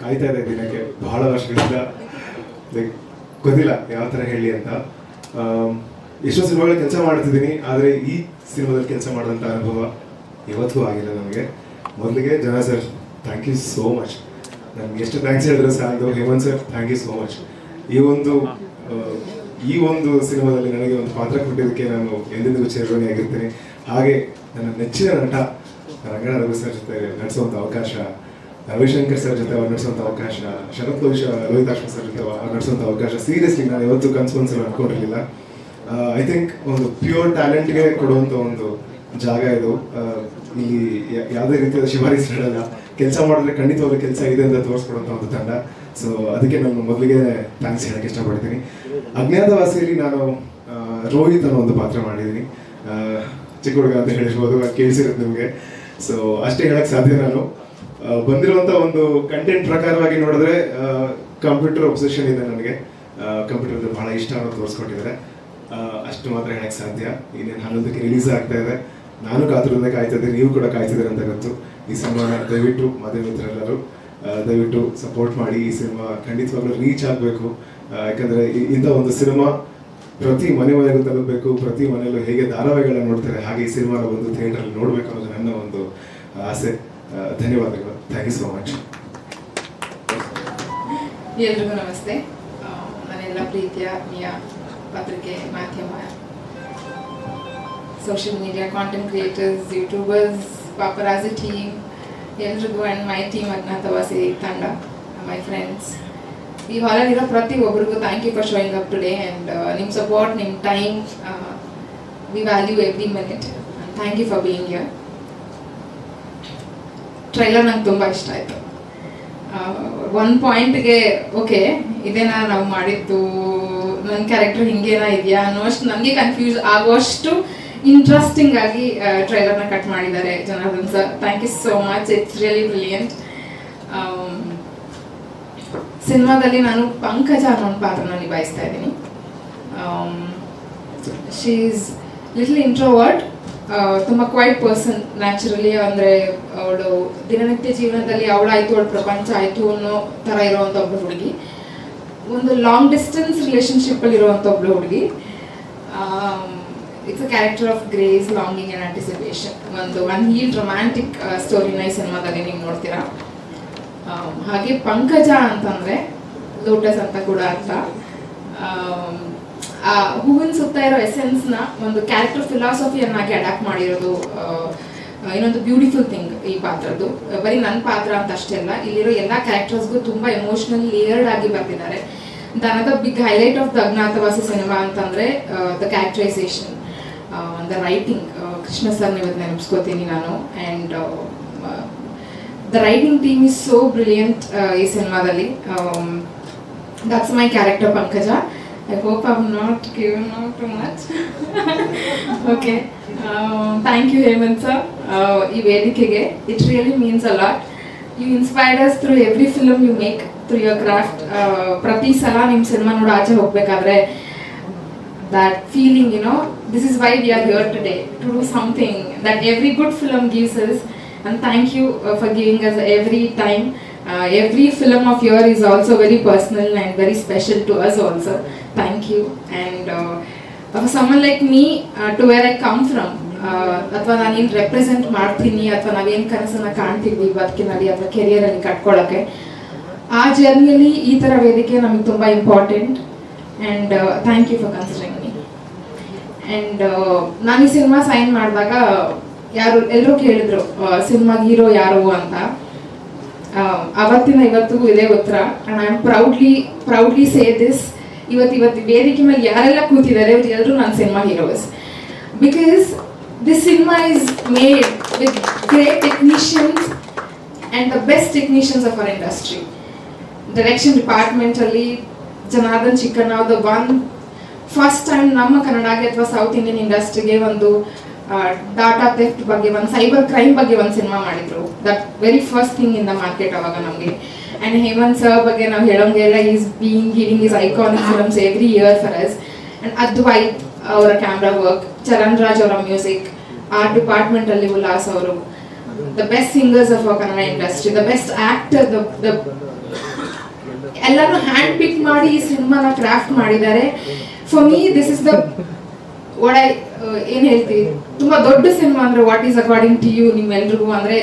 ಕಾಯ್ತಾ ಇದೆ ದಿನಕ್ಕೆ ಬಹಳ ವರ್ಷಗಳಿಂದ. ಲೈಕ್ ಗೊತ್ತಿಲ್ಲ ಯಾವ ಥರ ಹೇಳಿ ಅಂತ. ಎಷ್ಟೋ ಸಿನಿಮಾಗಳು ಕೆಲಸ ಮಾಡ್ತಿದ್ದೀನಿ, ಆದರೆ ಈ ಸಿನಿಮಾದಲ್ಲಿ ಕೆಲಸ ಮಾಡಿದಂಥ ಅನುಭವ ಇವತ್ತಿಗೂ ಆಗಿಲ್ಲ ನನಗೆ ಮೊದಲಿಗೆ ಜನ sir thank you so much ನನಗೆ ಎಷ್ಟು ಥ್ಯಾಂಕ್ಸ್ ಹೇಳಿದ್ರೆ ಸಾಲದು Hemant sir thank you so much ಈ ಒಂದು ಈ ಒಂದು ಸಿನಿಮಾದಲ್ಲಿ ನನಗೆ ಒಂದು ಪಾತ್ರ ಕೊಟ್ಟಿದ್ದಕ್ಕೆ ನಾನು ಎಂದೆಂದಿಗೂ ಚಿರಋಣಿಯಾಗಿರ್ತೀನಿ ಹಾಗೆ ನನ್ನ ನೆಚ್ಚಿನ ನಟ ರಂಗಣ ರವಿ ಸರ್ ಜೊತೆ ನಡೆಸುವಂಥ ಅವಕಾಶ ರವಿಶಂಕರ್ ಸರ್ ಜೊತೆ ನಡೆಸುವಂಥ ಅವಕಾಶ ಶರತ್ ರೋಹಿತ್ ರೋಹಿತಾಶ್ವ ಸರ್ ಜೊತೆ ಅವ್ರು ನಡೆಸುವಂಥ ಅವಕಾಶ ಸೀರಿಯಸ್ಲಿ ನಾನು ಇವತ್ತು ಕನ್ಸು ಮನ್ಸಲ್ಲಿ ಅನ್ಕೊಂಡಿರಲಿಲ್ಲ ಐ ಥಿಂಕ್ ಒಂದು ಪ್ಯೂರ್ ಟ್ಯಾಲೆಂಟ್ಗೆ ಕೊಡುವಂಥ ಒಂದು ಜಾಗ ಇದು ಇಲ್ಲಿ ಯಾವುದೇ ರೀತಿಯ ಶಿಫಾರಸ್ ಹೇಳಲ್ಲ ಕೆಲಸ ಮಾಡಿದ್ರೆ ಖಂಡಿತವಾಗ್ಲೂ ಕೆಲಸ ಇದೆ ಅಂತ ತೋರಿಸ್ಕೊಡುವಂಥ ಒಂದು ತಂಡ ಸೊ ಅದಕ್ಕೆ ನಾನು ಮೊದಲಿಗೆ ಥ್ಯಾಂಕ್ಸ್ ಹೇಳಕ್ಕೆ ಇಷ್ಟಪಡ್ತೀನಿ ಅಜ್ಞಾತವಾಸಿಯಲ್ಲಿ ನಾನು ರೋಹಿತ್ ಅನ್ನೋ ಒಂದು ಪಾತ್ರ ಮಾಡಿದ್ದೀನಿ ಚಿಕ್ಕ ಹುಡುಗ ಅಂತ ಹೇಳಿರ್ಬೋದು ಕೇಳಿಸಿರುತ್ತೆ ನಿಮಗೆ ಸೊ ಅಷ್ಟೇ ಹೇಳಕ್ಕೆ ಸಾಧ್ಯ ನಾನು ಬಂದಿರುವಂತ ಒಂದು ಕಂಟೆಂಟ್ ಪ್ರಕಾರವಾಗಿ ನೋಡಿದ್ರೆ ಕಂಪ್ಯೂಟರ್ ಒಬ್ಸೆಷನ್ ಇದೆ ನನಗೆ. ಕಂಪ್ಯೂಟರ್ ಬಹಳ ಇಷ್ಟ ಅನ್ನೋದು ತೋರಿಸ್ಕೊಟ್ಟಿದ್ದಾರೆ. ಅಷ್ಟು ಮಾತ್ರ ಹೇಳಕ್ ಸಾಧ್ಯ. ಇನ್ನೇನು ಹನ್ನೊಂದಕ್ಕೆ ರಿಲೀಸ್ ಆಗ್ತಾ ಇದೆ. ನಾನು ಕಾತುರದಿಂದ ಕಾಯ್ತಾ ಇದ್ದೆ, ನೀವು ಕೂಡ ಕಾಯ್ತಿದ್ದೀರ ಅಂತ ಗೊತ್ತು. ಈ ಸಿನಿಮಾನ ದಯವಿಟ್ಟು ಮದುವೆ ಮಿತ್ರರೆಲ್ಲರೂ ದಯವಿಟ್ಟು ಸಪೋರ್ಟ್ ಮಾಡಿ. ಈ ಸಿನಿಮಾ ಖಂಡಿತವಾಗ್ಲೂ ರೀಚ್ ಆಗಬೇಕು. ಯಾಕಂದ್ರೆ ಇಂಥ ಒಂದು ಸಿನಿಮಾ ಪ್ರತಿ ಮನೆ ಮನೆಗೂ ತಲುಪಬೇಕು. ಪ್ರತಿ ಮನೆಯಲ್ಲೂ ಹೇಗೆ ಧಾರಾವಾಹಿಗಳನ್ನ ನೋಡ್ತಾರೆ, ಹಾಗೆ ಈ ಸಿನಿಮಾನ ಒಂದು ಥಿಯೇಟರ್ ನೋಡಬೇಕು ಅನ್ನೋದು ನನ್ನ ಒಂದು ಆಸೆ. ಧನ್ಯವಾದಗಳು. ಥ್ಯಾಂಕ್ ಯು ಸೋ ಮಚ್ ಎಲ್ರಿಗೂ ನಮಸ್ತೆ ಆ, ನನ್ನೆಲ್ಲ ಪ್ರೀತಿಯ ನಿಯ ಪತ್ರಿಕೆ ಮಾಧ್ಯಮ social media content creators YouTubers paparazzi team ಎಲ್ರಿಗೂ ಆ್ಯಂಡ್ ಮೈ ಟೀಮ್ ಅಜ್ಞಾತವಾಸಿ ತಂಡ ಮೈ ಫ್ರೆಂಡ್ಸ್ ಈ ಹಾಲಲ್ಲಿರೋ ಪ್ರತಿ ಒಬ್ಬರಿಗೂ thank you for showing up today and ನಿಮ್ಮ ಸಪೋರ್ಟ್ ನಿಮ್ಮ time we value every minute thank you for being here trailer ನಂಗೆ ತುಂಬ ಇಷ್ಟ ಆಯಿತು. ಒಂದು ಪಾಯಿಂಟ್ಗೆ ಓಕೆ ಇದೇನಾ ನಾವು ಮಾಡಿದ್ದು ನನ್ನ ಕ್ಯಾರೆಕ್ಟರ್ ಹಿಂಗೇನಾ ಇದೆಯಾ ಅನ್ನೋಷ್ಟು ನನಗೆ ಕನ್ಫ್ಯೂಸ್ ಆಗುವಷ್ಟು ಇಂಟ್ರೆಸ್ಟಿಂಗ್ ಆಗಿ ಟ್ರೈಲರ್ನ ಕಟ್ ಮಾಡಿದ್ದಾರೆ Janardhan sir thank you so much it's really brilliant ಸಿನಿಮಾದಲ್ಲಿ ನಾನು ಪಂಕಜ ಅನ್ನೋ ಒಂದು ಪಾತ್ರನ ನಿಭಾಯಿಸ್ತಾ ಇದ್ದೀನಿ. ಶೀಸ್ ಲಿಟ್ಲ್ ಇಂಟ್ರೋವರ್ಟ್ ತುಂಬ ಕ್ವೈಟ್ ಪರ್ಸನ್ ನ್ಯಾಚುರಲಿ ಅಂದರೆ ಅವಳು ದಿನನಿತ್ಯ ಜೀವನದಲ್ಲಿ ಅವಳಾಯ್ತು, ಅವಳ ಪ್ರಪಂಚ ಆಯಿತು ಅನ್ನೋ ಥರ ಇರೋವಂಥ ಒಬ್ಳು ಹುಡುಗಿ. ಒಂದು ಲಾಂಗ್ ಡಿಸ್ಟೆನ್ಸ್ ರಿಲೇಶನ್ಶಿಪ್ಪಲ್ಲಿ ಇರುವಂಥ ಒಬ್ಳು ಹುಡುಗಿ. It's a character of grace longing and anticipation ಒಂದು ಒನ್ ಹೀಲ್ ರೊಮ್ಯಾಂಟಿಕ್ ಸ್ಟೋರಿನ ಈ ಸಿನಿಮಾದಲ್ಲಿ ನೀವು ನೋಡ್ತೀರಾ. ಹಾಗೆ ಪಂಕಜ ಅಂತಂದ್ರೆ ಲೋಟಸ್ ಅಂತ ಕೂಡ ಅರ್ಥ ಹೂವಿನ ಸುತ್ತ ಇರೋ ಎಸೆನ್ಸ್ನ ಒಂದು ಕ್ಯಾರೆಕ್ಟರ್ ಫಿಲಾಸಫಿಯನ್ನಾಗಿ ಅಡಾಪ್ಟ್ ಮಾಡಿರೋದು ಇನ್ನೊಂದು ಬ್ಯೂಟಿಫುಲ್ ಥಿಂಗ್ ಈ ಪಾತ್ರದ್ದು. ಬರೀ ನನ್ನ ಪಾತ್ರ ಅಂತ ಅಷ್ಟೇ ಅಲ್ಲ ಇಲ್ಲಿರೋ ಎಲ್ಲ ಕ್ಯಾರೆಕ್ಟರ್ಸ್ಗೂ ತುಂಬಾ ಎಮೋಷನಲ್ ಲೇಯರ್ಡ್ ಆಗಿ ಬರ್ತಿದ್ದಾರೆ. ದನದ big highlight of the Agnyathavasi cinema ಅಂತಂದ್ರೆ the characterization the writing Krishna sir ಇವತ್ತು ನೆನಪಿಸ್ಕೋತೀನಿ ನಾನು. And the writing team is so brilliant ಈ ಸಿನಿಮಾದಲ್ಲಿ that's my character Pankaja I hope I've not given out too much. Okay thank you Hemanth sir ಈ ವೇದಿಕೆಗೆ it really means a lot you us through every film you make through your craft ಪ್ರತಿ ಸಲ ನಿಮ್ಮ cinema ನೋಡಿ ಆಚೆ ಹೋಗ್ಬೇಕಾದ್ರೆ that feeling, you know, this is why we are here today to do something that every good film gives us. And thank you uh, for giving us every time. Uh, every film of yours is also very personal and very special to us also. Thank you. And uh, for someone like me, uh, to where I come from, ಅಥವಾ ನಾನೇನು represent ಮಾಡ್ತೀನಿ ಅಥವಾ ನಾವೇನು ಕನಸನ್ನ ಕಾಣ್ತೀವಿ ಬದುಕಿನಲ್ಲಿ ಅಥವಾ ಕೆರಿಯರಲ್ಲಿ ಕಟ್ಕೊಳ್ಳೋಕ್ಕೆ ಆ ಜರ್ನಿಯಲ್ಲಿ ಈ ಥರ ವೇದಿಕೆ ನಮಗೆ ತುಂಬ important and thank you for considering me and ನಾನು ಈ ಸಿನಿಮಾ ಸೈನ್ ಮಾಡಿದಾಗ ಯಾರು ಎಲ್ಲರೂ ಕೇಳಿದ್ರು ಸಿನಿಮಾ ಹೀರೋ ಯಾರು ಅಂತ ಅವತ್ತಿನ ಇವತ್ತಿಗೂ ಇದೇ ಉತ್ತರ. I proudly proudly say this ಇವತ್ತು ಇವತ್ತು ವೇದಿಕೆ ಮೇಲೆ ಯಾರೆಲ್ಲ ಕೂತಿದ್ದಾರೆ ಅವ್ರು ಎಲ್ಲರೂ ನನ್ನ cinema heroes because this cinema is made with great technicians and the best technicians of our industry direction department ಅಲ್ಲಿ Janardhan Chikkanna the one first time ನಮ್ಮ ಕನ್ನಡಗೆ ಅಥವಾ ಸೌತ್ ಇಂಡಿಯನ್ ಇಂಡಸ್ಟ್ರಿಗೆ ಒಂದು ಡಾಟಾ ಥೆಫ್ಟ್ ಬಗ್ಗೆ ಒಂದು ಸೈಬರ್ ಕ್ರೈಮ್ ಬಗ್ಗೆ ಒಂದು ಸಿನಿಮಾ ಮಾಡಿದ್ರು. That very first thing in the market ಅವಾಗ ನಮಗೆ. ಆ್ಯಂಡ್ ಹೇಮಂತ್ ಸರ್ ಬಗ್ಗೆ ನಾವು ಹೇಳೋಂಗೆಲ್ಲ is being giving is iconic films every year for us and Advaith ಅವರ ಕ್ಯಾಮ್ರಾ ವರ್ಕ್ ಚರಣ್ ರಾಜ್ ಅವರ ಮ್ಯೂಸಿಕ್ ಆರ್ಟ್ ಡಿಪಾರ್ಟ್ಮೆಂಟಲ್ಲಿ ಉಲ್ಲಾಸ್ ಅವರು. The best singers of Kannada industry the best actor the the ಎಲ್ಲರೂ hand pick ಮಾಡಿ ಈ ಸಿನಿಮಾನ ಕ್ರಾಫ್ಟ್ ಮಾಡಿದ್ದಾರೆ. For me this is the what I ಏನ್ ಹೇಳ್ತೀವಿ ತುಂಬಾ ದೊಡ್ಡ ಸಿನಿಮಾ ಅಂದ್ರೆ what is according to you ನಿಮ್ಮೆಲ್ರಿಗೂ? ಅಂದ್ರೆ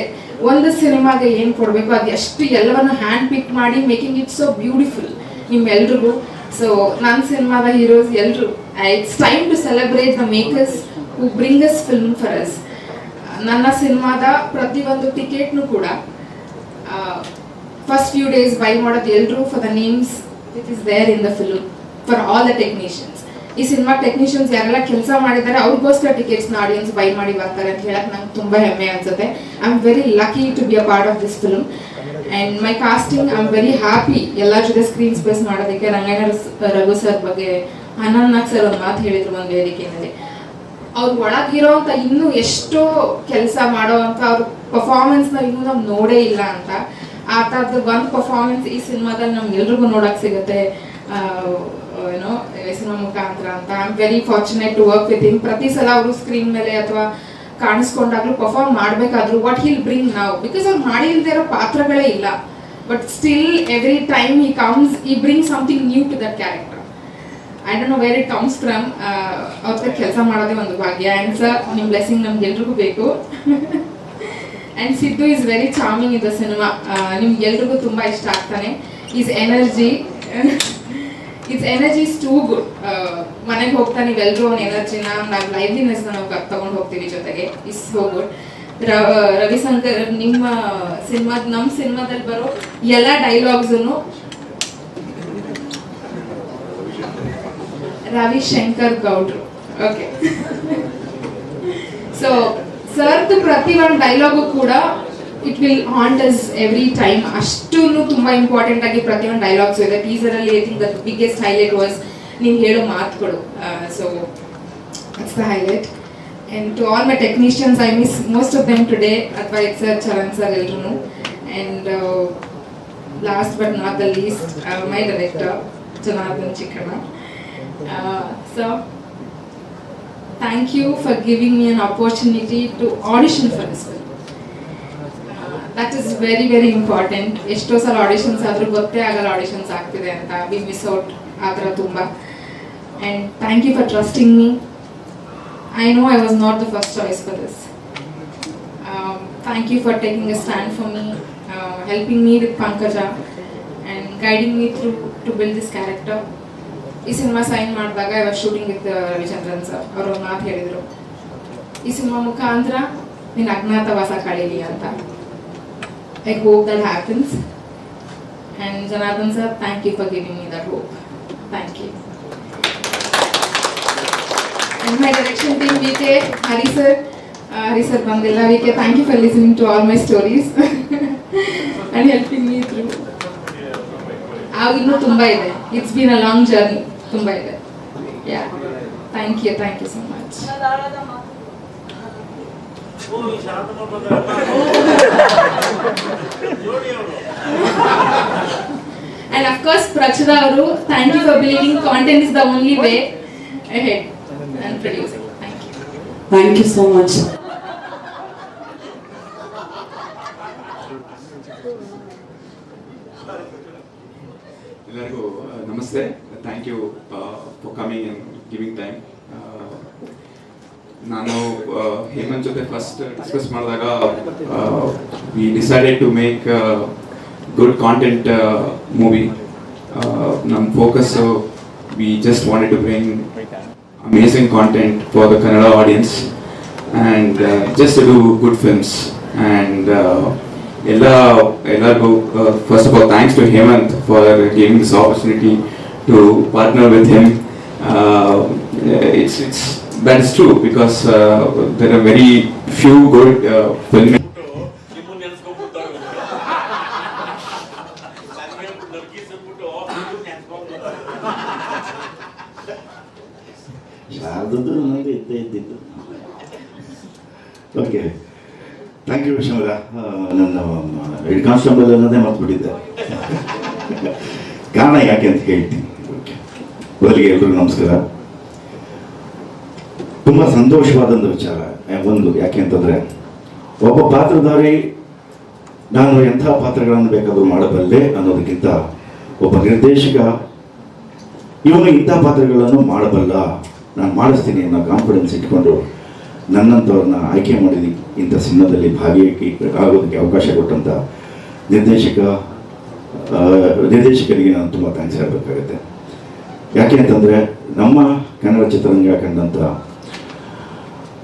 ಒಂದು ಸಿನಿಮಾಗೆ ಏನ್ ಕೊಡ್ಬೇಕು? ಅದು ಎಷ್ಟು ಎಲ್ಲವನ್ನ ಹ್ಯಾಂಡ್ ಪಿಕ್ ಮಾಡಿ ಮೇಕಿಂಗ್ ಇಟ್ ಸೋ ಬ್ಯೂಟಿಫುಲ್ ನಿಮ್ಮೆಲ್ರಿಗೂ. ಸೊ ನನ್ನ ಸಿನಿಮಾದ ಹೀರೋಸ್ ಎಲ್ರು. It's time to celebrate the makers who bring us film for us ನನ್ನ ಸಿನಿಮಾದ ಪ್ರತಿಯೊಂದು ಟಿಕೆಟ್ನು ಕೂಡ ಫಸ್ಟ್ ಫ್ಯೂ ಡೇಸ್ ಬೈ ಮಾಡೋದು ಎಲ್ಲರೂ for the names it is there in the film for all the technicians ಈ ಸಿನಿಮಾ ಟೆಕ್ನಿಷಿಯನ್ಸ್ ಯಾರೆಲ್ಲ ಕೆಲಸ ಮಾಡಿದ್ದಾರೆ, ಅವ್ರಿಗೋಸ್ಕರ ನ ಆಡಿಯನ್ಸ್ ಬೈ ಮಾಡಿ ಬರ್ತಾರೆ ಅಂತ ಹೇಳಕ್ ನಂಗೆ ತುಂಬಾ ಹೆಮ್ಮೆ ಅನ್ಸುತ್ತೆ. I am very lucky to be a part of this film and my casting I am very happy ಎಲ್ಲರ ಜೊತೆ ಸ್ಕ್ರೀನ್ ಸ್ಪೇಸ್ ಮಾಡೋದಕ್ಕೆ ರಂಗಣ್ಣ ರಘು ಸರ್ ಬಗ್ಗೆ ಅನಂತ್ ನಾಗ್ ಸರ್ ಒಂದು ಮಾತು ಹೇಳಿದ್ರು ಒಂದು ವೇದಿಕೆಯಲ್ಲಿ ಅವ್ರ ಒಳಗಿರೋ ಅಂತ ಇನ್ನೂ ಎಷ್ಟೋ ಕೆಲಸ ಮಾಡೋ ಅಂತ ಅವ್ರ ಪರ್ಫಾರ್ಮೆನ್ಸ್ನ ಇನ್ನೂ ನಾವು ನೋಡೇ ಇಲ್ಲ ಅಂತ. ಆ ಥರದ್ದು ಒಂದು ಪರ್ಫಾರ್ಮೆನ್ಸ್ ಈ ಸಿನಿಮಾದಲ್ಲಿ ನಮ್ಗೆ ಎಲ್ರಿಗೂ ನೋಡಕ್ ಸಿಗುತ್ತೆ. ಏನೋ ಸಿನಿಮಾ ಮುಖಾಂತರ ಅಂತ. I am very fortunate to work with in ಪ್ರತಿ ಸಲ ಅವರು ಸ್ಕ್ರೀನ್ ಮೇಲೆ ಅಥವಾ ಕಾಣಿಸ್ಕೊಂಡಾಗ್ಲೂ ಪರ್ಫಾರ್ಮ್ ಮಾಡ್ಬೇಕಾದ್ರು ವಾಟ್ ಹಿಲ್ ಬ್ರಿಂಗ್ ನಾವು ಬಿಕಾಸ್ ಅವ್ರು ಮಾಡಿಲ್ದೇ ಇರೋ ಪಾತ್ರಗಳೇ ಇಲ್ಲ. But still every time he comes he bring something new to that character I don't know where it comes from ಅವ್ರ ಕೆಲಸ ಮಾಡೋದೇ ಒಂದು ಭಾಗ್ಯ. ಆ್ಯಂಡ್ ಸರ್ ನಿಮ್ಮ ಬ್ಲೆಸ್ಸಿಂಗ್ ನಮ್ಗೆ ಎಲ್ರಿಗೂ ಬೇಕು. And Siddu is very charming in cinema ನಿಮ್ಗೆ ಎಲ್ರಿಗೂ ತುಂಬ ಇಷ್ಟ ಆಗ್ತಾನೆ. His energy it's energy is too good ಮನೆಗೆ ಹೋಗ್ತಾ ನೀವೆಲ್ಲರೂ ಅವ್ನ ಎನರ್ಜಿನ ನಾವು ಲೈವ್ಲಿನೆಸ್ ನಾವು ತಗೊಂಡು ಹೋಗ್ತೀವಿ ಜೊತೆಗೆ. ಇಸ್ ಸೋ ಗುಡ್ ರವಿಶಂಕರ್ ನಿಮ್ಮ ಸಿನಿಮಾದ ನಮ್ಮ ಸಿನಿಮಾದಲ್ಲಿ ಬರೋ ಎಲ್ಲ ಡೈಲಾಗ್ಸನ್ನು ರವಿಶಂಕರ್ ಗೌಡ್ರು. ಓಕೆ ಸೊ ಸರ್ದು ಪ್ರತಿ ಒಂದು ಡೈಲಾಗು ಕೂಡ it will haunt us every time ಅಷ್ಟು ತುಂಬಾ ಇಂಪಾರ್ಟೆಂಟ್ ಆಗಿ ಪ್ರತಿ ಒಂದು ಡೈಲಾಗ್ಸ್ ಇದೆ ಟೀಸರ್ ಅಲ್ಲಿ I think the biggest highlight was ನೀವು ಹೇಳೋ ಮಾತುಗಳು. So it's the highlight and to all my technicians I miss most of them today ಅಥವಾ ಇಟ್ ಸರ್ ಚರಣ್ ಸರ್ ಎಲ್ರು and last but not the least my director Janardhan Chikkanna so thank you for giving me an opportunity to audition for this film. Uh, that very very important ಎಷ್ಟೋ ಸಲ auditions ಆದರೂ ಗೊತ್ತೇ ಆಗಲ್ಲ auditions ಆಗ್ತಿದೆ ಅಂತ. V miss out ಆ ಥರ ತುಂಬ. And thank you for trusting me I know I was not the first choice for this thank you for taking a stand for me helping me with Pankaja and guiding me through to build this character ಈ cinema sign ಮಾಡಿದಾಗ ಇವಾಗ shooting with Ravichandran sir ಅವರು ಮಾತು ಹೇಳಿದರು. ಈ cinema ಮುಖಾಂತರ ನೀನು ಅಜ್ಞಾತವಾಸ ಕಳೀಲಿ ಅಂತ. I hope that happens and Janardhan sir thank you for giving me that hope thank you and my direction team V K Hari sir Hari sir ಬಂದಿಲ್ಲ V K thank you for listening to all my stories and helping me through ಆಗ ಇನ್ನೂ ತುಂಬ ಇದೆ it's been a long journey ತುಂಬ ಇದೆ yeah thank you thank you so much And of course Prachura ಅವರು thank you for believing content is the only way head and producing thank you Thank you so much. ಎಲ್ಲರಿಗೂ ಆ, ನಮಸ್ತೆ thank you for coming and giving time ನಾನು ಆ, ಹೇಮಂತ್ ಜೊತೆ first discuss ಮಾಡಿದಾಗ we decided to make good content movie ನಮ್ಮ focus we just wanted to bring amazing content for the Kannada audience and just to do good films and ಎಲ್ಲ ಎಲ್ಲರಿಗೂ first of all thanks to Hemanth for giving this opportunity to partner with him it's it's is true because there are very few film ನಿಮ್ಮನ್ನ ನೆನ್ಸ್ಕೊಂಡ್ಬಿಡ್ತಾಳೆ ನನಗೆ ಇದ್ದೇ ಇದ್ದಿದ್ದು okay thank you ವಿಷ್ಣುರ ನನ್ನ head constable ಅನ್ನೋದೇ ಮರ್ತ್ಬಿಟ್ಟಿದ್ದೆ. ಕಾರಣ ಯಾಕೆ ಅಂತ ಹೇಳ್ತೀನಿ. ಮೊದಲಿಗೆ ಎಲ್ರಿಗೂ ನಮಸ್ಕಾರ. ತುಂಬ ಸಂತೋಷವಾದಂಥ ವಿಚಾರ ಒಂದು, ಯಾಕೆ ಅಂತಂದರೆ, ಒಬ್ಬ ಪಾತ್ರಧಾರಿ, ನಾನು ಎಂಥ ಪಾತ್ರಗಳನ್ನು ಬೇಕಾದರೂ ಮಾಡಬಲ್ಲೆ ಅನ್ನೋದಕ್ಕಿಂತ ಒಬ್ಬ ನಿರ್ದೇಶಕ ಇವನು ಇಂಥ ಪಾತ್ರಗಳನ್ನು ಮಾಡಬಲ್ಲ, ನಾನು ಮಾಡಿಸ್ತೀನಿ ಅನ್ನೋ ಕಾನ್ಫಿಡೆನ್ಸ್ ಇಟ್ಕೊಂಡು ನನ್ನಂಥವ್ರನ್ನ ಆಯ್ಕೆ ಮಾಡಿದಿ, ಇಂಥ ಸಿನಿಮಾದಲ್ಲಿ ಭಾಗಿಯಾಗಿ ಆಗೋದಕ್ಕೆ ಅವಕಾಶ ಕೊಟ್ಟಂಥ ನಿರ್ದೇಶಕ ನಿರ್ದೇಶಕರಿಗೆ ನಾನು ತುಂಬ ಥ್ಯಾಂಕ್ಸ್ ಹೇಳಬೇಕಾಗುತ್ತೆ. ಯಾಕೆ ಅಂತಂದರೆ, ನಮ್ಮ ಕನ್ನಡ ಚಿತ್ರರಂಗ ಕಂಡಂಥ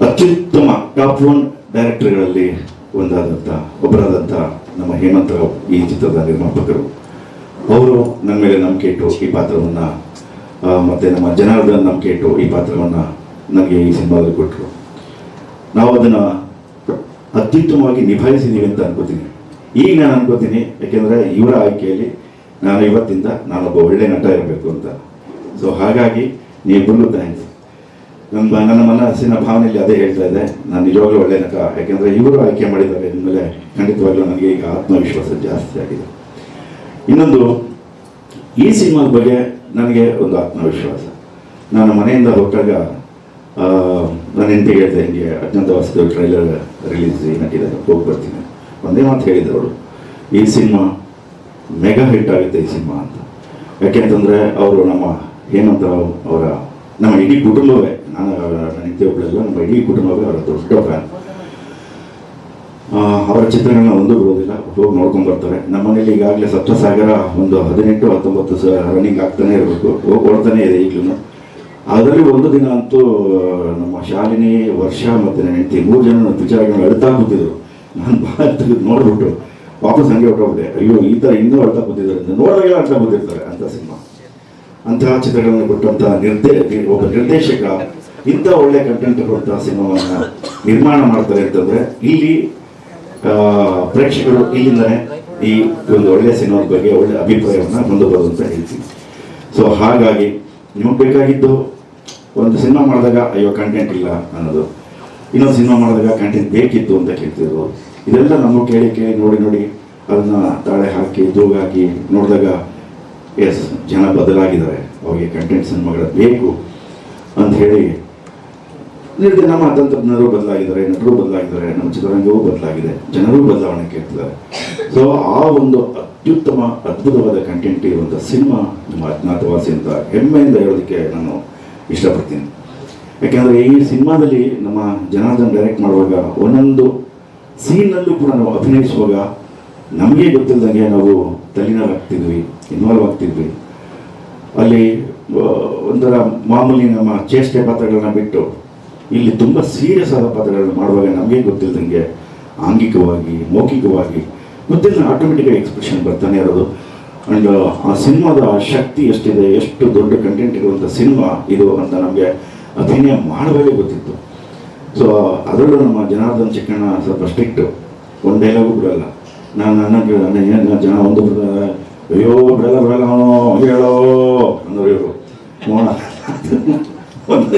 ಅತ್ಯುತ್ತಮ ಟಾಪ್ ಒನ್ ಡೈರೆಕ್ಟರ್ಗಳಲ್ಲಿ ಒಂದಾದಂಥ, ಒಬ್ಬರಾದಂಥ ನಮ್ಮ ಹೇಮಂತರಾವ್ ಈ ಚಿತ್ರದ ನಿರ್ಮಾಪಕರು. ಅವರು ನನ್ನ ಮೇಲೆ ನಂಬಿಕೆ ಇಟ್ಟು ಈ ಪಾತ್ರವನ್ನು ಮತ್ತು ನಮ್ಮ ಜನಾರ್ದನ್ ನಂಬಿಕೆ ಇಟ್ಟು ಈ ಪಾತ್ರವನ್ನು ನನಗೆ ಈ ಸಿನಿಮಾದಲ್ಲಿ ಕೊಟ್ಟರು. ನಾವು ಅದನ್ನು ಅತ್ಯುತ್ತಮವಾಗಿ ನಿಭಾಯಿಸಿದ್ದೀವಿ ಅಂತ ಅನ್ಕೋತೀನಿ. ಈಗ ನಾನು ಅನ್ಕೋತೀನಿ, ಯಾಕೆಂದರೆ ಇವರ ಆಯ್ಕೆಯಲ್ಲಿ ನಾನು ಇವತ್ತಿಂದ ನಾನೊಬ್ಬ ಒಳ್ಳೆ ನಟ ಇರಬೇಕು ಅಂತ. ಸೊ ಹಾಗಾಗಿ ನೀವು ಥ್ಯಾಂಕ್ಸ್ ನನ್ನ ನನ್ನ ಮನಸ್ಸಿನ ಭಾವನೆಯಲ್ಲಿ ಅದೇ ಹೇಳ್ತಾ ಇದೆ ನಾನು ನಿಜವಾಗ್ಲೂ ಒಳ್ಳೆ ನಟ, ಯಾಕೆಂದರೆ ಇವರು ಆಯ್ಕೆ ಮಾಡಿದ್ದಾರೆ ಅಂದಮೇಲೆ ಖಂಡಿತವಾಗ್ಲೂ ನನಗೆ ಈಗ ಆತ್ಮವಿಶ್ವಾಸ ಜಾಸ್ತಿ ಆಗಿದೆ. ಇನ್ನೊಂದು, ಈ ಸಿನಿಮಾದ ಬಗ್ಗೆ ನನಗೆ ಒಂದು ಆತ್ಮವಿಶ್ವಾಸ. ನಾನು ಮನೆಯಿಂದ ಹೊರಟಾಗ ನಾನು ಎಂತ ಹೇಳಿದೆ ಹಿಂಗೆ ಅಜ್ಞಾತವಾಸದ ಟ್ರೈಲರ್ ರಿಲೀಸ್ ಏನಾಗಿದೆ ಹೋಗಿ ಬರ್ತೀನಿ. ಒಂದೇ ಮಾತು ಹೇಳಿದ್ರು ಅವಳು ಈ ಸಿನಿಮಾ ಮೆಗಾ ಹಿಟ್ ಆಗುತ್ತೆ ಈ ಸಿನಿಮಾ ಅಂತ. ಯಾಕೆಂತಂದರೆ, ಅವರು ನಮ್ಮ ಹೇಮಂತ ಅವರ, ನಮ್ಮ ಇಡೀ ಕುಟುಂಬವೇ ನಾನು ಅವರ ಹೆಂಡತಿ ಒಬ್ಬಳೆಲ್ಲ ನಮ್ಮ ಇಡೀ ಕುಟುಂಬವೇ ಅವರ ದೊಡ್ಡ ಫ್ಯಾನ್. ಅವರ ಚಿತ್ರಗಳನ್ನ ಒಂದು ಬಿಡೋದಿಲ್ಲ ಹೋಗಿ ನೋಡ್ಕೊಂಡು ಬರ್ತಾರೆ. ನಮ್ಮ ಮನೇಲಿ ಈಗಾಗಲೇ ಸಪ್ತಸಾಗರ ಒಂದು ಹದಿನೆಂಟು, ಹತ್ತೊಂಬತ್ತು ಸ ರನ್ನಿಂಗ್ ಆಗ್ತಾನೆ ಇರಬೇಕು. ಓಡ್ತಾನೆ ಇದೆ ಈಗಲೂ ಅದರಲ್ಲಿ ಒಂದು ದಿನ ಅಂತೂ ನಮ್ಮ ಶಾಲಿನಿ, ವರ್ಷ ಮತ್ತು ನನ್ನ ಹೆಂಡತಿ ಮೂರು ಜನ ವಿಚಾರಗಳನ್ನ ಅಳ್ತಾ ಕೂತಿದ್ರು. ನಾನು ಭಾಳ ತೆಗೆದು ನೋಡ್ಬಿಟ್ಟು ವಾಪಸ್ ಹಂಗೆ ಹೊಟ್ಟೋಗ್ಬಿಟ್ಟೆ ಅಯ್ಯೋ, ಈ ಥರ ಇನ್ನೂ ಅಳ್ತಾ ಕೂತಿದ್ದಾರೆ ನೋಡಿದಾಗ ಅಳ್ತಾ ಕೂತಿರ್ತಾರೆ ಅಂತ ಸಿನಿಮಾ. ಅಂತಹ ಚಿತ್ರಗಳನ್ನು ಕೊಟ್ಟಂತಹ ನಿರ್ದೇ ಒಬ್ಬ ನಿರ್ದೇಶಕ ಇಂಥ ಒಳ್ಳೆ ಕಂಟೆಂಟ್ ಕೊಡ್ತಾ ಸಿನಿಮಾವನ್ನ ನಿರ್ಮಾಣ ಮಾಡ್ತಾರೆ ಅಂತಂದ್ರೆ ಇಲ್ಲಿ ಪ್ರೇಕ್ಷಕರು ಇಲ್ಲಿಂದನೇ ಈ ಒಂದು ಒಳ್ಳೆ ಸಿನಿಮಾದ ಬಗ್ಗೆ ಒಳ್ಳೆ ಅಭಿಪ್ರಾಯವನ್ನ ಹೊಂದಬಹುದು ಅಂತ ಹೇಳ್ತೀನಿ. ಸೊ ಹಾಗಾಗಿ ನಿಮಗೆ ಬೇಕಾಗಿದ್ದು ಒಂದು ಸಿನಿಮಾ ಮಾಡಿದಾಗ ಅಯ್ಯೋ ಕಂಟೆಂಟ್ ಇಲ್ಲ ಅನ್ನೋದು. ಇನ್ನೊಂದು ಸಿನಿಮಾ ಮಾಡಿದಾಗ ಕಂಟೆಂಟ್ ಬೇಕಿತ್ತು ಅಂತ ಕೇಳ್ತಿದ್ರು ಇದೆಲ್ಲ ನಮ್ಮ ಕೇಳಿ ಕೇಳಿ ನೋಡಿ ನೋಡಿ, ಅದನ್ನ ತಾಳೆ ಹಾಕಿ ಹಾಕಿ ನೋಡಿದಾಗ ಎಸ್ ಜನ ಬದಲಾಗಿದ್ದಾರೆ. ಅವರಿಗೆ ಕಂಟೆಂಟ್ ಸಿನಿಮಾಗಳ ಬೇಕು ಅಂತ ಹೇಳಿ ನಿರ್ದ ನಮ್ಮ ತಂತ್ರಜ್ಞರು ಬದಲಾಗಿದ್ದಾರೆ, ನಟರು ಬದಲಾಗಿದ್ದಾರೆ, ನಮ್ಮ ಚಿತ್ರರಂಗವೂ ಬದಲಾಗಿದೆ, ಜನರು ಬದಲಾವಣೆ ಕೇಳ್ತಿದ್ದಾರೆ. ಸೊ ಆ ಒಂದು ಅತ್ಯುತ್ತಮ, ಅದ್ಭುತವಾದ ಕಂಟೆಂಟ್ ಇರುವಂಥ ಸಿನಿಮಾ ನಮ್ಮ ಅಜ್ಞಾತವಾಸಿ ಅಂತ ಹೆಮ್ಮೆಯಿಂದ ಹೇಳೋದಕ್ಕೆ ನಾನು ಇಷ್ಟಪಡ್ತೀನಿ. ಯಾಕೆಂದರೆ ಈ ಸಿನಿಮಾದಲ್ಲಿ ನಮ್ಮ ಜನಾರ್ದನ್ ಡೈರೆಕ್ಟ್ ಮಾಡುವಾಗ ಒಂದೊಂದು ಸೀನಲ್ಲೂ ಕೂಡ ನಾವು ಅಭಿನಯಿಸುವಾಗ ನಮಗೆ ಗೊತ್ತಿಲ್ಲದಂಗೆ ನಾವು ತಲೆನಾರಾಗ್ತಿದ್ವಿ ಇನ್ವಾಲ್ವ್ ಆಗ್ತಿದ್ವಿ ಅಲ್ಲಿ ಒಂಥರ ಮಾಮೂಲಿ ನಮ್ಮ ಚೇಷ್ಟೆ ಪಾತ್ರಗಳನ್ನ ಬಿಟ್ಟು ಇಲ್ಲಿ ತುಂಬ ಸೀರಿಯಸ್ ಆದ ಪಾತ್ರಗಳನ್ನ ಮಾಡುವಾಗ ನಮಗೆ ಗೊತ್ತಿಲ್ಲದಂಗೆ ಆಂಗಿಕವಾಗಿ, ಮೌಖಿಕವಾಗಿ ಗೊತ್ತಿಲ್ಲ ಆಟೋಮೆಟಿಕ್ ಎಕ್ಸ್ಪ್ರೆಷನ್ ಬರ್ತಾನೆ ಇರೋದು. ಅಂಡ್, ಆ ಸಿನಿಮಾದ ಶಕ್ತಿ ಎಷ್ಟಿದೆ, ಎಷ್ಟು ದೊಡ್ಡ ಕಂಟೆಂಟ್ ಇರುವಂಥ ಸಿನಿಮಾ ಇದು ಅಂತ ನಮಗೆ ಅಭಿನಯ ಮಾಡುವಾಗೆ ಗೊತ್ತಿತ್ತು. ಸೊ ಅದರಲ್ಲೂ ನಮ್ಮ ಜನಾರ್ದನ್ ಚಿಕ್ಕಣ್ಣ ಸ್ವಲ್ಪ ಸ್ಟ್ರಿಕ್ಟು ಒಂದು ಡೈಲಾಗು ಬಿಡಲ್ಲ ನಾನು ನನಗೆ ನನ್ನ ಜನ ಒಂದು ಅಯ್ಯೋ, ಬಿಡಲ್ಲ ಬಿಡಲ್ಲ ಹೇಳೋ ಅಂದ್ರೆ ಇವರು. ಮೋಣ ಒಂದು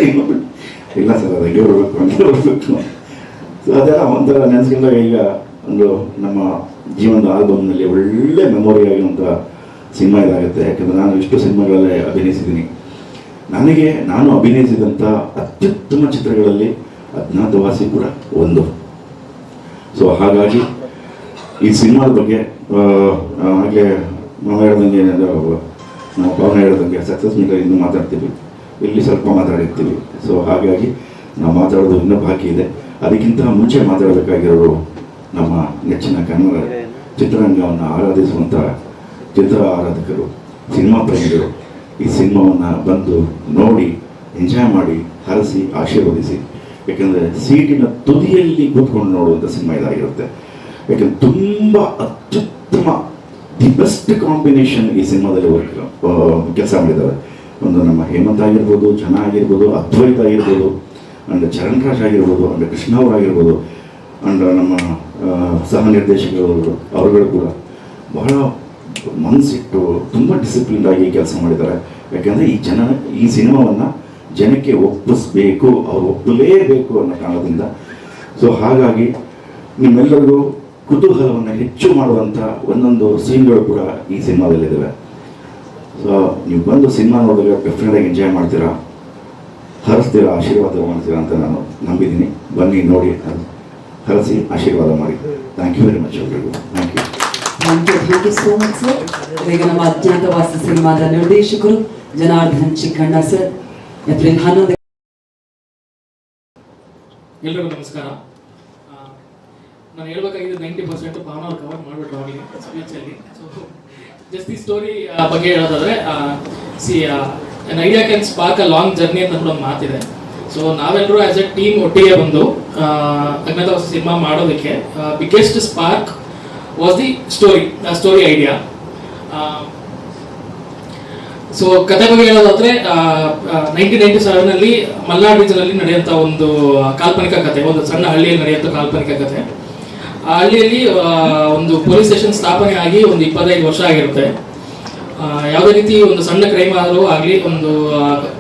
ಇಲ್ಲ ಸರ್, ಅದು ಬರಬೇಕು ಹಂಗೆ ಸೊ ಅದೆಲ್ಲ ಒಂಥರ ನೆನೆಸ್ಕೊಂಡಾಗ ಈಗ ಒಂದು ನಮ್ಮ ಜೀವನದ ಆಲ್ಬಮ್ನಲ್ಲಿ ಒಳ್ಳೆ ಮೆಮೊರಿ ಆಗಿರುವಂಥ ಸಿನಿಮಾ ಇದಾಗುತ್ತೆ. ಯಾಕಂದರೆ ನಾನು ಇಷ್ಟು ಸಿನಿಮಾಗಳಲ್ಲೇ ಅಭಿನಯಿಸಿದ್ದೀನಿ. ನನಗೆ, ನಾನು ಅಭಿನಯಿಸಿದಂಥ ಅತ್ಯುತ್ತಮ ಚಿತ್ರಗಳಲ್ಲಿ ಅಜ್ಞಾತವಾಸಿ ಕೂಡ ಒಂದು. ಸೊ ಹಾಗಾಗಿ ಈ ಸಿನಿಮಾದ ಬಗ್ಗೆ ಹಾಗೆ ನಾವು ಹೇಳ್ದಂಗೆ ನಾವು ಭಾವನೆ ಹೇಳ್ದಂಗೆ ಸಕ್ಸಸ್ ಮೀಟರ್ ಇನ್ನು ಮಾತಾಡ್ತೀವಿ. ಇಲ್ಲಿ ಸ್ವಲ್ಪ ಮಾತಾಡಿರ್ತೀವಿ ಸೊ ಹಾಗಾಗಿ ನಾವು ಮಾತಾಡೋದು ಇನ್ನೂ ಬಾಕಿ ಇದೆ. ಅದಕ್ಕಿಂತ ಮುಂಚೆ ಮಾತಾಡಬೇಕಾಗಿರೋರು ನಮ್ಮ ನೆಚ್ಚಿನ ಕನ್ನಡ ಚಿತ್ರರಂಗವನ್ನು ಆರಾಧಿಸುವಂಥ ಚಿತ್ರ ಆರಾಧಕರು, ಸಿನಿಮಾ ಪ್ರೇಮಿಗಳು ಈ ಸಿನಿಮಾವನ್ನು ಬಂದು ನೋಡಿ ಎಂಜಾಯ್ ಮಾಡಿ, ಹರಸಿ, ಆಶೀರ್ವದಿಸಿ. ಯಾಕೆಂದರೆ ಸೀಟಿನ ತುದಿಯಲ್ಲಿ ಕೂತ್ಕೊಂಡು ನೋಡುವಂಥ ಸಿನಿಮಾ ಇದಾಗಿರುತ್ತೆ. ಯಾಕೆಂದ್ರೆ ತುಂಬ ಅತ್ಯುತ್ತಮ ದಿ ಬೆಸ್ಟ್ ಕಾಂಬಿನೇಷನ್ ಈ ಸಿನಿಮಾದಲ್ಲಿ ವರ್ಕ್ ಕೆಲಸ ಮಾಡಿದ್ದಾರೆ. ಒಂದು ನಮ್ಮ ಹೇಮಂತ್ ಆಗಿರ್ಬೋದು ಜನ ಆಗಿರ್ಬೋದು, ಅದ್ವೈತ ಆಗಿರ್ಬೋದು, ಅಂಡ್ ಚರಣ್ ರಾಜ್ ಆಗಿರ್ಬೋದು, ಅಂಡ್ ಕೃಷ್ಣ ಅವರಾಗಿರ್ಬೋದು ಅಂಡ್ ನಮ್ಮ ಸಹ ನಿರ್ದೇಶಕರು ಅವರುಗಳು ಕೂಡ ಬಹಳ ಮನಸ್ಸಿಟ್ಟು ತುಂಬ ಡಿಸಿಪ್ಲಿನ್ ಆಗಿ ಕೆಲಸ ಮಾಡಿದ್ದಾರೆ. ಯಾಕೆಂದರೆ ಈ ಜನ, ಈ ಸಿನಿಮಾವನ್ನು ಜನಕ್ಕೆ ಒಪ್ಪಿಸ್ಬೇಕು, ಅವ್ರು ಒಪ್ಪಲೇಬೇಕು ಅನ್ನೋ ಕಾರಣದಿಂದ. ಸೊ ಹಾಗಾಗಿ ನಿಮ್ಮೆಲ್ಲರಿಗೂ ಕುತೂಹಲವನ್ನು ಹೆಚ್ಚು ಮಾಡುವಂಥ ಒಂದೊಂದು ಸೀನ್ಗಳು ಕೂಡ ಈ ಸಿನಿಮಾದಲ್ಲಿದ್ದಾವೆ ಸೊ ನೀವು ಬಂದು ಸಿನಿಮಾ ನೋಡಿದಾಗ ಡೆಫಿನೆಟಾಗಿ ಎಂಜಾಯ್ ಮಾಡ್ತೀರಾ? ಹರಿಸ್ತೀರಾ ಆಶೀರ್ವಾದ ಮಾಡ್ತೀರಾ ಅಂತ ನಾನು ನಂಬಿದ್ದೀನಿ. ಬನ್ನಿ ನೋಡಿ ಹರಸಿ ಆಶೀರ್ವಾದ ಮಾಡಿ. ಥ್ಯಾಂಕ್ ಯು ವೆರಿ ಮಚ್ ಎಲ್ರಿಗೂ. Thank you thank you thank you so much sir ಈಗ ನಮ್ಮ ಅಜ್ಞಾತವಾಸ ಸಿನಿಮಾದ ನಿರ್ದೇಶಕರು ಜನಾರ್ದನ್ ಚಿಕ್ಕಣ್ಣ ಸರ್ ಏಪ್ರಿಲ್ ಹನ್ನೊಂದು ಎಲ್ರಿಗೂ ನಮಸ್ಕಾರ. ನಾನು ಹೇಳ್ಬೇಕಾಗಿದ್ದು ನೈಂಟಿ ಪರ್ಸೆಂಟ್ ಭಾವನಾ ಕವರ್ ಮಾಡಿಬಿಟ್ರು ಆಗಲಿ ಸ್ಪೀಚಲ್ಲಿ ಸೊ ಜಸ್ಟ್ ಈ ಸ್ಟೋರಿ ಬಗ್ಗೆ ಹೇಳೋದಾದ್ರೆ see an idea can spark a long journey ಅಂತ ಒಂದು ಮಾತಿದೆ. ಸೊ ನಾವೆಲ್ಲರೂ ಆಸ್ ಎ ಟೀಮ್ ಒಟ್ಟಿಗೆ ಬಂದು ಅಜ್ಞಾತ ಸಿನಿಮಾ ಮಾಡೋದಕ್ಕೆ biggest spark was the story story idea so ಕತೆ ಬಗ್ಗೆ ಹೇಳೋದಾದ್ರೆ ನೈನ್ಟೀನ್ ನೈನ್ಟಿ ಸೆವೆನ್ ಅಲ್ಲಿ ಮಲ್ನಾಡ್ ರೀಜನ್ ಅಲ್ಲಿ ನಡೆಯುವಂತ ಒಂದು ಕಾಲ್ಪನಿಕ ಕತೆ ಒಂದು ಸಣ್ಣ ಹಳ್ಳಿಯಲ್ಲಿ ನಡೆಯುವಂತ ಕಾಲ್ಪನಿಕ ಕತೆ ಹಳ್ಳಿಯಲ್ಲಿ ಒಂದು ಪೊಲೀಸ್ ಸ್ಟೇಷನ್ ಸ್ಥಾಪನೆ ಆಗಿ ಒಂದು ಇಪ್ಪತ್ತೈದು ವರ್ಷ ಆಗಿರುತ್ತೆ. ಯಾವುದೇ ರೀತಿ ಒಂದು ಸಣ್ಣ ಕ್ರೈಮ್ ಆದರೂ ಆಗಲಿ, ಒಂದು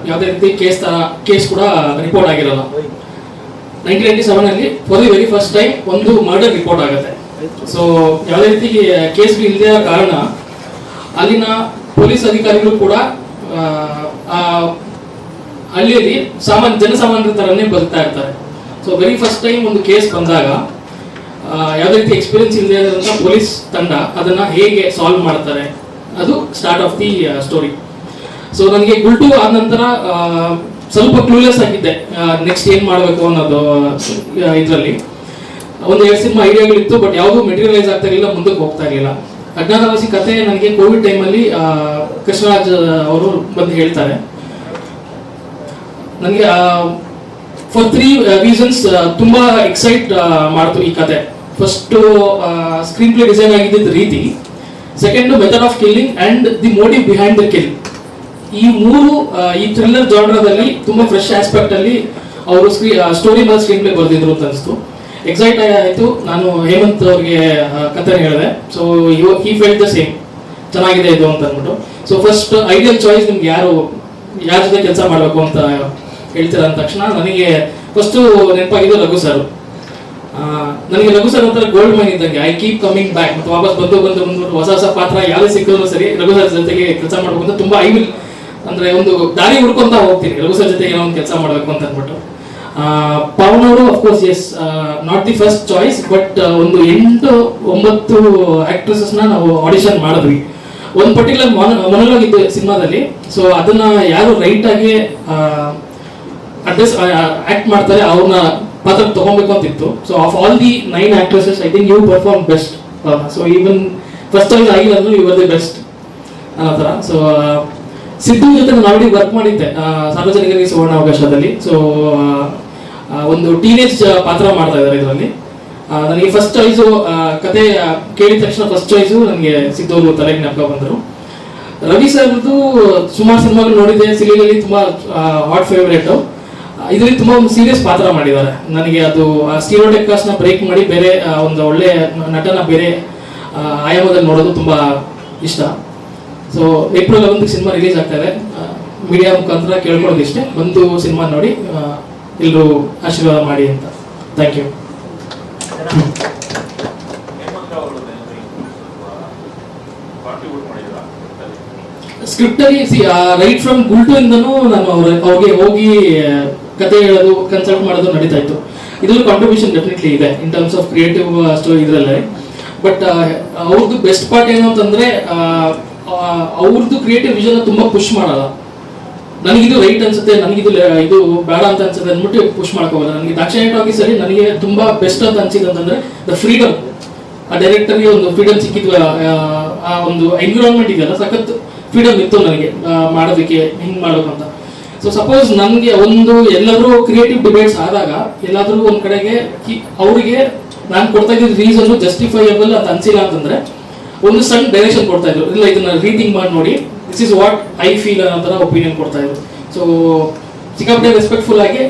ಯಾವುದೇ ರೀತಿ ಕೇಸ್ ತರ, ಕೇಸ್ ಕೂಡ ರಿಪೋರ್ಟ್ ಆಗಿರಲ್ಲ. ನೈನ್ಟೀನ್ ನೈನ್ಟಿ ಸೆವೆನ್ ಅಲ್ಲಿ for the very first time ಒಂದು ಮರ್ಡರ್ ರಿಪೋರ್ಟ್ ಆಗುತ್ತೆ. ಸೊ ಯಾವುದೇ ರೀತಿ ಕೇಸ್ ಇಲ್ಲದೆ ಕಾರಣ, ಅಲ್ಲಿನ ಪೊಲೀಸ್ ಅಧಿಕಾರಿಗಳು ಕೂಡ ಹಳ್ಳಿಯಲ್ಲಿ ಸಾಮಾನ್ಯ, ಜನಸಾಮಾನ್ಯರ ತರನೇ ಬದುಕ್ತಾ ಇರ್ತಾರೆ. ಸೊ ವೆರಿ ಫಸ್ಟ್ ಟೈಮ್ ಒಂದು ಕೇಸ್ ಬಂದಾಗ ಯಾವುದೇ ರೀತಿ ಎಕ್ಸ್ಪೀರಿಯನ್ಸ್ ಇಲ್ಲದೆ ಇರೋದ್ರಿಂದ ಪೊಲೀಸ್ ತಂಡ ಅದನ್ನು ಹೇಗೆ ಸಾಲ್ವ್ ಮಾಡ್ತಾರೆ, ಅದು start of the story so ನನಗೆ ಗುಲ್ಟು ಆದ ನಂತರ ಸ್ವಲ್ಪ ಕ್ಲೂಲೆಸ್ ಆಗಿದ್ದೆ. ನೆಕ್ಸ್ಟ್ ಏನು ಮಾಡಬೇಕು ಅನ್ನೋದು ಇದರಲ್ಲಿ. ಒಂದು ಎರಡು ಸಿನಿಮಾ ಐಡಿಯಾಗಳಿತ್ತು ಬಟ್ ಯಾವುದು ಮೆಟೀರಿಯಲೈಸ್ ಆಗ್ತಾ ಇರಲಿಲ್ಲ, ಮುಂದಕ್ಕೆ ಹೋಗ್ತಾ ಇರಲಿಲ್ಲ. ಅಜ್ಞಾತವಾಸಿ ಕತೆ ನನಗೆ ಕೋವಿಡ್ ಟೈಮಲ್ಲಿ ಕೃಷ್ಣರಾಜ್ ಅವರು ಬಂದು ಹೇಳ್ತಾರೆ. ನನಗೆ ಫಾರ್ ತ್ರೀ ರೀಸನ್ಸ್ ತುಂಬಾ ಎಕ್ಸೈಟ್ ಮಾಡ್ತು ಈ ಕತೆ. ಫಸ್ಟ್ ಸ್ಕ್ರೀನ್ ಪ್ಲೇ ಡಿಸೈನ್ ಆಗಿದ್ದ ರೀತಿ. Second method of killing and the motive behind the kill ಈ ಮೂರು ಈ ಥ್ರಿಲ್ಲರ್ ಜಾನ್ರದಲ್ಲಿ ತುಂಬಾ ಫ್ರೆಶ್ ಆಸ್ಪೆಕ್ಟ್ ಅಲ್ಲಿ ಅವರು ಸ್ಟೋರಿ ಮೇಲೆ ಸ್ಕ್ರೀನ್ ಪ್ಲೇ ಬರೆದಿದ್ರು ಅಂತ ಅನಿಸ್ತು. ಎಕ್ಸೈಟ್ ಆಯಿತು. ನಾನು ಹೇಮಂತ್ ಅವ್ರಿಗೆ ಕಥೆ ಹೇಳಿದೆ. ಸೊ ಈ ಫೆಲ್ಟ್ ದ ಸೇಮ್ ಚೆನ್ನಾಗಿದೆ ಇದು ಅಂತ ಅಂದ್ಬಿಟ್ಟು. ಸೊ ಫಸ್ಟ್ ಐಡಿಯಲ್ ಚಾಯ್ಸ್ ನಿಮ್ಗೆ ಯಾರು, ಯಾರ ಜೊತೆ ಕೆಲಸ ಮಾಡಬೇಕು ಅಂತ ಹೇಳ್ತೀರ ಅಂದ ತಕ್ಷಣ ನನಗೆ ಫಸ್ಟ್ ನೆನಪಾಗಿದ್ದು ಲಘು ಸರ್. ನನಗೆ ರಘು ಸರ್ ಒಂಥರ ಗೋಲ್ಡ್ ಮೈನ್ ಇದ್ದಂಗೆ. ಐ ಕೀಪ್ ಕಮಿಂಗ್ ಬ್ಯಾಕ್ ಮತ್ತೆ ವಾಪಸ್ ಬಂದು ಬಂದು ಬಂದ್ಬಿಟ್ಟು ಹೊಸ ಹೊಸ ಪಾತ್ರ ಯಾವುದೇ ಸಿಕ್ಕಿದ್ರು ಸರಿ ರಘು ಸರ್ ಜೊತೆಗೆ ಕೆಲಸ ಮಾಡಬೇಕು ಅಂತ ತುಂಬಾ ಐ ವಿಲ್ ಅಂದ್ರೆ ಒಂದು ದಾರಿ ಹುಡ್ಕೊಂತ ಹೋಗ್ತೀನಿ. ರಘು ಸರ್ ಜೊತೆ ಏನೋ ಒಂದು ಕೆಲಸ ಮಾಡಬೇಕು ಅಂತ ಅಂದ್ಬಿಟ್ಟು. ಪವನ್ ಅವರು of course is not the first choice but ಒಂದು ಎಂಟು, ಒಂಬತ್ತು ನ ನಾವು ಆಡಿಷನ್ ಮಾಡಿದ್ವಿ. ಒಂದು ಪರ್ಟಿಕ್ಯುಲರ್ ಮೊನಲಾಗ್ ಇತ್ತು ಸಿನಿಮಾದಲ್ಲಿ. ಸೊ ಅದನ್ನ ಯಾರು ರೈಟ್ ಆಗಿ ಅಡ್ರೆಸ್ ಆಕ್ಟ್ ಮಾಡ್ತಾರೆ, ಅವ್ರನ್ನ ಪಾತ್ರ ತಗೊಬೇಕು ಅಂತಿತ್ತು. So of all the nine actresses I think you perform best so even first choice ಆಗಿಲ್ಲ ಅಂದ್ರೂ ಯು ಆರ್ ದಿ ಬೆಸ್ಟ್ ಅನ್ನೋ ಥರ. ಸೊ ಸಿದ್ದು ಜೊತೆ ನಾನು ಆಲ್ರೆಡಿ ವರ್ಕ್ ಮಾಡಿದ್ದೆ ಸಾರ್ವಜನಿಕರಿಗೆ ಸುವರ್ಣ ಅವಕಾಶದಲ್ಲಿ. ಸೊ ಒಂದು ಟೀನೇಜ್ ಪಾತ್ರ ಮಾಡ್ತಾ ಇದ್ದಾರೆ ಇದರಲ್ಲಿ. ನನಗೆ ಫಸ್ಟ್ ಚಾಯ್ಸು ಕತೆ ಕೇಳಿದ ತಕ್ಷಣ ಫಸ್ಟ್ ಚಾಯ್ಸು ನನಗೆ ಸಿದ್ದು ತಲೆಗೆ ನೆಪಕ ಬಂದರು. ರವಿ ಸರ್ದು ಸುಮಾರು ಸಿನಿಮಾಗಳು ನೋಡಿದ್ದೆ. ಸಿಲಿಯಲ್ಲಿ ತುಂಬ ಹಾಟ್ ಫೇವರೇಟ್ ಇದರಲ್ಲಿ ತುಂಬಾ ಒಂದು ಸೀರಿಯಸ್ ಪಾತ್ರ ಮಾಡಿದ್ದಾರೆ. ನನಗೆ ಅದು ಸ್ಟೀರಿಯೋಟೆಕ್ಸ್ನ ಬ್ರೇಕ್ ಮಾಡಿ ಬೇರೆ ಒಂದು ಒಳ್ಳೆ ನಟನ ಬೇರೆ ಆಯಾಮದಲ್ಲಿ ನೋಡೋದು ತುಂಬಾ ಇಷ್ಟ. ಸೊ ಏಪ್ರಿಲ್ ಒಂದು ಸಿನಿಮಾ ರಿಲೀಸ್ ಆಗ್ತಾ ಇದೆ. ಮೀಡಿಯಾ ಮುಖಾಂತರ ಕೇಳ್ಕೊಳ್ಳೋದು ಇಷ್ಟೇ. ಒಂದು ಸಿನಿಮಾ ನೋಡಿ ಎಲ್ಲರೂ ಆಶೀರ್ವಾದ ಮಾಡಿ ಅಂತ. ಥ್ಯಾಂಕ್ ಯು ಸ್ಕ್ರಿಪ್ಟಲ್ಲಿ ರೈಟ್ ಫ್ರಮ್ ಗುಲ್ಟು ಇಂದನೂ ನಾನು ಅವ್ರ ಅವ್ರಿಗೆ ಹೋಗಿ ಕತೆ ಹೇಳೋದು ಕನ್ಸಲ್ಟ್ ಮಾಡೋದು ನಡೀತಾ ಇತ್ತು. ಇದ್ರಲ್ಲಿ ಕಾಂಟ್ರಿಬ್ಯೂಷನ್ ಡೆಫಿನೆಟ್ಲಿ ಇದೆ in terms of creative story ಇದರಲ್ಲೇ. ಬಟ್ ಅವ್ರದ್ದು ಬೆಸ್ಟ್ ಪಾರ್ಟ್ ಏನು ಅಂತಂದ್ರೆ ಅವ್ರದ್ದು ಕ್ರಿಯೇಟಿವ್ ವಿಷನ್ ತುಂಬಾ ಪುಷ್ ಮಾಡಲ್ಲ. ನನಗಿದು ರೈಟ್ ಅನ್ಸುತ್ತೆ ನನಗಿದು ಇದು ಬೇಡ ಅಂತ ಅನ್ಸುತ್ತೆ ಅಂದ್ಬಿಟ್ಟು ಪುಷ್ ಮಾಡ್ಕೋಬೋದು ನನಗೆ ದಾಕ್ಷಿಣಾಗಿ ಸರಿ ನನಗೆ ತುಂಬಾ ಬೆಸ್ಟ್ ಅಂತ ಅನ್ಸಿದ್ದು ಅಂತಂದ್ರೆ ದ ಫ್ರೀಡಮ್ ಆ ಡೈರೆಕ್ಟರ್ಗೆ ಒಂದು ಫ್ರೀಡಮ್ ಸಿಕ್ಕಿದ್ವು ಆ, ಒಂದು ಎನ್ವಿರಾನ್ಮೆಂಟ್ ಇದೆಯಲ್ಲ ಸಖತ್ ಫ್ರೀಡಮ್ ಇತ್ತು ನನಗೆ ಮಾಡೋದಕ್ಕೆ ಹಿಂಗ್ ಮಾಡೋದು ಅಂತ. ಸೊ ಸಪೋಸ್ ನಮಗೆ ಒಂದು ಎಲ್ಲರೂ ಕ್ರಿಯೇಟಿವ್ ಡಿಬೇಟ್ಸ್ ಆದಾಗ ಎಲ್ಲಾದ್ರೂ ಒಂದ್ ಕಡೆಗೆ ಅವ್ರಿಗೆ ನಾನು ಕೊಡ್ತಾ ಇದ್ದ ರೀಸನ್ ಜಸ್ಟಿಫೈಯಬಲ್ ಅಂತ ಅನ್ಸಿಲ್ಲ ಅಂತಂದ್ರೆ ಒಂದು ಸಣ್ಣ ಡೈರೆಕ್ಷನ್ ಕೊಡ್ತಾ ಇದ್ರು. ಇಲ್ಲ, ಇದನ್ನ ರೀಡಿಂಗ್ ಮಾಡಿ ನೋಡಿ. This is what I feel ಅನ್ನೋ ತರ ಒಪಿನಿಯನ್ ಕೊಡ್ತಾ ಇದ್ರು. ಸೊ ಸಿಕ್ಕಾಪಟ್ಟೆ ರೆಸ್ಪೆಕ್ಟ್ಫುಲ್ ಆಗಿ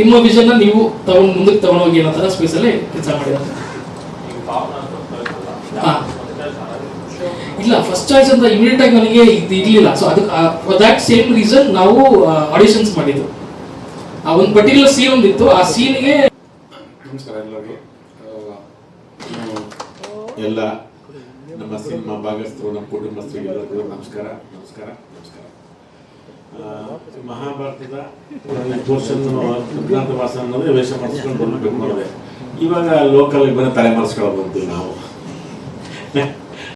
ನಿಮ್ಮ ವಿಷನ್ ನೀವು ತಗೊಂಡು ಮುಂದಕ್ಕೆ ತಗೊಂಡೋಗಿ ಅನ್ನೋ ತರ ಸ್ಪೇಸಲ್ಲಿ ಕೆಲಸ ಮಾಡಿದ್ದಾರೆ ಈಗ ಭಾವನಾ ಅಂತ ಹಾ. ಕಳಿಸಲ್ಲ ಇಲ್ಲ ಫಸ್ಟ್ ಚಾಯ್ಸ್ ಅಂತ ಇಮಿಡಿಯೇಟ್ ಆಗಿ ನನಗೆ ಇದು ಇರ್ಲಿಲ್ಲ. ಸೊ ಅದಕ್ಕೆ ದಟ್ ಸೇಮ್ ರೀಸನ್ ನಾವು ಆಡಿಷನ್ಸ್ ಮಾಡಿದ್ದು. ಆ ಒಂದು ಪರ್ಟಿಕ್ಯುಲರ್ ಸೀನ್ ಒಂದಿತ್ತು ಆ ಸೀನ್ಗೆ ನಮಸ್ಕಾರ ಎಲ್ಲರಿಗೂ. ಎಲ್ಲ ನಮ್ಮ ಸಿನಿಮಾ ಭಾಗಸ್ಥರು ನಮ್ಮ ಕುಟುಂಬಸ್ಥರಿಗೆ ಎಲ್ಲರಿಗೂ ನಮಸ್ಕಾರ ನಮಸ್ಕಾರ ನಮಸ್ಕಾರ. ಆ, ಮಹಾಭಾರತದ ಪೋರ್ಷನ್ ಕೃತಾಂತ ವಾಸ ಅನ್ನೋದು ವೇಷ ಮಾಡಿಸ್ಕೊಂಡು ಬರಬೇಕು ಮಾಡಿದೆ ಇವಾಗ ಲೋಕಲ್ ಬಂದು ತಲೆ ಮರೆಸ್ಕೊಳ್ಬೋದು ನಾವು.